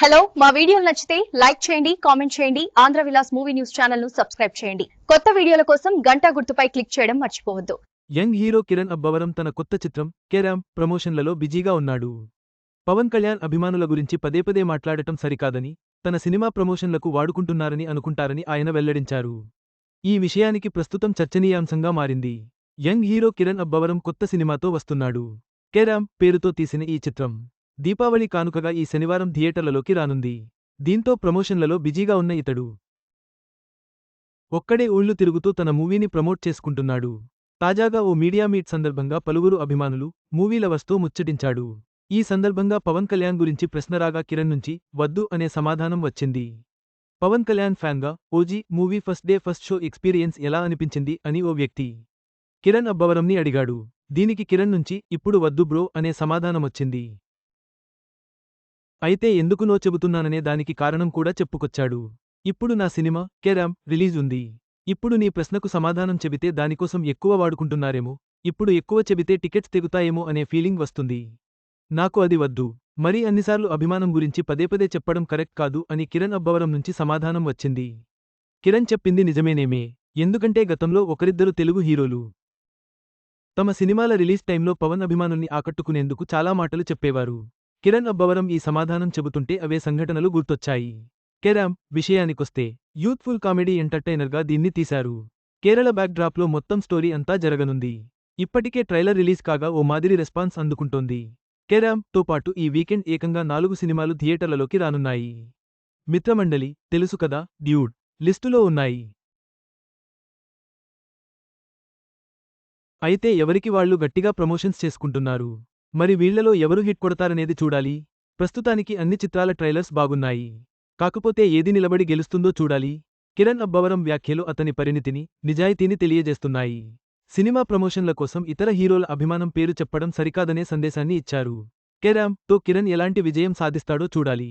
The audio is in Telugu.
హలో మా వీడియోలు నచ్చితే లైక్ చేయండి కామెంట్ చేయండి ఆంధ్ర విలాస్ మూవీ న్యూస్ ఛానల్ను సబ్స్క్రైబ్ చేయండి. కొత్త వీడియోల కోసం గంటా గుర్తుపై క్లిక్ చేయడం మర్చిపోవద్దు. యంగ్ హీరో కిరణ్ అబ్బవరం తన కొత్త చిత్రం కెరామ్ ప్రమోషన్లలో బిజీగా ఉన్నాడు. పవన్ కళ్యాణ్ అభిమానుల గురించి పదే పదే మాట్లాడటం సరికాదని తన సినిమా ప్రమోషన్లకు వాడుకుంటున్నారని అనుకుంటారని ఆయన వెల్లడించారు. ఈ విషయానికి ప్రస్తుతం చర్చనీయాంశంగా మారింది. యంగ్ హీరో కిరణ్ అబ్బవరం కొత్త సినిమాతో వస్తున్నాడు. కెరామ్ పేరుతో తీసిన ఈ చిత్రం దీపావళి కానుకగా ఈ శనివారం థియేటర్లలోకి రానుంది. దీంతో ప్రమోషన్లలో బిజీగా ఉన్న ఇతడు. ఒక్కడే ఊళ్ళు తిరుగుతూ తన మూవీని ప్రమోట్ చేసుకుంటున్నాడు. తాజాగా ఓ మీడియా మీట్ సందర్భంగా పలువురు అభిమానులు మూవీల వస్తూ ముచ్చటించాడు. ఈ సందర్భంగా పవన్ కళ్యాణ్ గురించి ప్రశ్నరాగా కిరణ్ నుంచి వద్దు అనే సమాధానం వచ్చింది. Pawan Kalyan ఫ్యాన్గా OG movie first day first show experience ఎలా అనిపించింది అని ఓ వ్యక్తి కిరణ్ అబ్బవరంని అడిగాడు. దీనికి కిరణ్ నుంచి ఇప్పుడు వద్దు బ్రో అనే సమాధానమొచ్చింది. అయితే ఎందుకు నో చెబుతున్నాననే దానికి కారణం కూడా చెప్పుకొచ్చాడు. ఇప్పుడు నా సినిమా కెరామ్ రిలీజ్ ఉంది. ఇప్పుడు నీ ప్రశ్నకు సమాధానం చెబితే దానికోసం ఎక్కువ వాడుకుంటున్నారేమో. ఇప్పుడు ఎక్కువ చెబితే టికెట్స్ తెగుతాయేమో అనే ఫీలింగ్ వస్తుంది. నాకు అది వద్దు. మరీ అన్నిసార్లు అభిమానం గురించి పదే పదే చెప్పడం కరెక్ట్ కాదు అని కిరణ్ అబ్బవరం నుంచి సమాధానం వచ్చింది. కిరణ్ చెప్పింది నిజమేనేమే. ఎందుకంటే గతంలో ఒకరిద్దరు తెలుగు హీరోలు తమ సినిమాల రిలీజ్ టైంలో పవన్ అభిమానుల్ని ఆకట్టుకునేందుకు చాలా మాటలు చెప్పేవారు. కిరణ్ అబ్బవరం ఈ సమాధానం చెబుతుంటే అవే సంఘటనలు గుర్తొచ్చాయి. కెరామ్ విషయానికొస్తే యూత్ఫుల్ కామెడీ ఎంటర్టైనర్గా దీన్ని తీశారు. కేరళ బ్యాక్డ్రాప్లో మొత్తం స్టోరీ అంతా జరగనుంది. ఇప్పటికే ట్రైలర్ రిలీజ్ కాగా ఓ మాదిరి రెస్పాన్స్ అందుకుంటోంది. కెరామ్తో పాటు ఈ వీకెండ్ ఏకంగా నాలుగు సినిమాలు థియేటర్లలోకి రానున్నాయి. మిత్రమండలి తెలుసు కదా డ్యూడ్ లిస్టులో ఉన్నాయి. అయితే ఎవరికి వాళ్ళు గట్టిగా ప్రమోషన్స్ చేసుకుంటున్నారు? మరి వీళ్ళలో ఎవరు హిట్ కొడతారనేది చూడాలి. ప్రస్తుతానికి అన్ని చిత్రాల ట్రైలర్స్ బాగున్నాయి. కాకపోతే ఏది నిలబడి గెలుస్తుందో చూడాలి. కిరణ్ అబ్బవరం వ్యాఖ్యలు అతని పరిణితిని నిజాయితీని తెలియజేస్తున్నాయి. సినిమా ప్రమోషన్ల కోసం ఇతర హీరోల అభిమానం పేరు చెప్పడం సరికాదనే సందేశాన్ని ఇచ్చారు. కెరామ్తో కిరణ్ ఎలాంటి విజయం సాధిస్తాడో చూడాలి.